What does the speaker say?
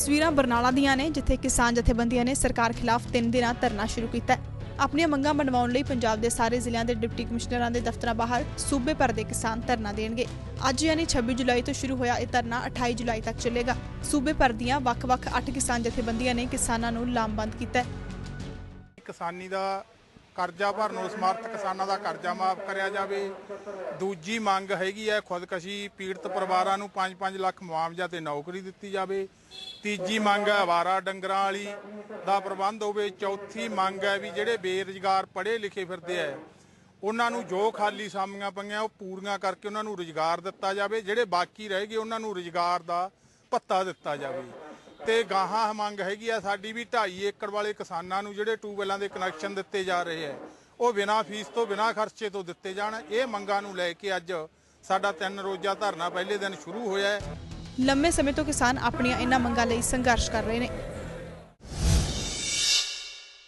ਤਸਵੀਰਾਂ ਬਰਨਾਲਾ ਦੀਆਂ ਨੇ, ਜਿੱਥੇ ਕਿਸਾਨ ਜਥੇਬੰਦੀਆਂ ਨੇ ਸਰਕਾਰ ਖਿਲਾਫ 3 ਦਿਨਾਂ ਧਰਨਾ ਸ਼ੁਰੂ ਕੀਤਾ ਹੈ। ਆਪਣੀਆਂ ਮੰਗਾਂ ਮਨਵਾਉਣ ਲਈ ਪੰਜਾਬ ਦੇ ਸਾਰੇ ਜ਼ਿਲ੍ਹਿਆਂ ਦੇ ਡਿਪਟੀ ਕਮਿਸ਼ਨਰਾਂ ਦੇ ਦਫ਼ਤਰਾਂ ਬਾਹਰ ਸੂਬੇ ਭਰ ਦੇ ਕਿਸਾਨ ਧਰਨਾ ਦੇਣਗੇ। ਅੱਜ ਯਾਨੀ 26 ਜੁਲਾਈ ਤੋਂ ਸ਼ੁਰੂ ਹੋਇਆ ਇਹ ਧਰਨਾ 28 ਜੁਲਾਈ ਤੱਕ ਚੱਲੇਗਾ। ਸੂਬੇ ਭਰ ਦੀਆਂ ਵੱਖ-ਵੱਖ 8 ਕਿਸਾਨ ਜਥੇਬੰਦੀਆਂ ਨੇ ਕਿਸਾਨਾਂ ਨੂੰ ਲਾਮਬੰਦ ਕੀਤਾ ਹੈ। ਕਿਸਾਨੀ ਦਾ ਕਰਜ਼ਾ ਭਰਨ ਨੂੰ ਸਮਰਥ ਕਿਸਾਨਾਂ ਦਾ ਕਰਜ਼ਾ ਮਾਫ ਕਰਿਆ ਜਾਵੇ। ਦੂਜੀ ਮੰਗ ਹੈਗੀ ਹੈ ਖੁਦਕਸ਼ੀ ਪੀੜਤ ਪਰਿਵਾਰਾਂ ਨੂੰ 5-5 ਲੱਖ ਮੁਆਵਜ਼ਾ ਤੇ ਨੌਕਰੀ ਦਿੱਤੀ ਜਾਵੇ। ਤੀਜੀ ਮੰਗ ਹੈ ਆਵਾਰਾ ਡੰਗਰਾਂ ਵਾਲੀ ਦਾ ਪ੍ਰਬੰਧ ਹੋਵੇ। ਚੌਥੀ ਮੰਗ ਹੈ ਵੀ ਜਿਹੜੇ ਬੇਰੁਜ਼ਗਾਰ ਪੜ੍ਹੇ ਲਿਖੇ ਫਿਰਦੇ ਆ ਉਹਨਾਂ ਨੂੰ ਜੋ ਖਾਲੀ ਸਾਮੀਆਂ ਪਈਆਂ ਉਹ ਪੂਰੀਆਂ ਕਰਕੇ ਉਹਨਾਂ ਨੂੰ ਰੁਜ਼ਗਾਰ ਦਿੱਤਾ ਜਾਵੇ। ਜਿਹੜੇ ਬਾਕੀ ਰਹਿ ਗਏ ਉਹਨਾਂ ਨੂੰ ਰੁਜ਼ਗਾਰ ਦਾ ਭੱਤਾ ਦਿੱਤਾ ਜਾਵੇ। ਤੇ ਗਾਹਾਂ ਮੰਗ ਹੈਗੀ ਆ ਸਾਡੀ ਵੀ 2.5 ਏਕੜ ਵਾਲੇ ਕਿਸਾਨਾਂ ਨੂੰ ਜਿਹੜੇ ਟਿਊਬਵੈਲਾਂ ਦੇ ਕਨੈਕਸ਼ਨ ਦਿੱਤੇ ਜਾ ਰਹੇ ਹੈ ਉਹ ਬਿਨਾਂ ਫੀਸ ਤੋਂ, ਬਿਨਾਂ ਖਰਚੇ ਤੋਂ ਦਿੱਤੇ ਜਾਣ। ਇਹ ਮੰਗਾਂ ਨੂੰ ਲੈ ਕੇ ਅੱਜ ਸਾਡਾ ਤਿੰਨ ਰੋਜ਼ਾ ਧਰਨਾ ਪਹਿਲੇ ਦਿਨ ਸ਼ੁਰੂ ਹੋਇਆ ਹੈ ਲੰਮੇ ਸਮੇਂ ਤੋਂ ਕਿਸਾਨ ਆਪਣੀਆਂ ਇਹਨਾਂ ਮੰਗਾਂ ਲਈ ਸੰਘਰਸ਼ ਕਰ ਰਹੇ ਨੇ।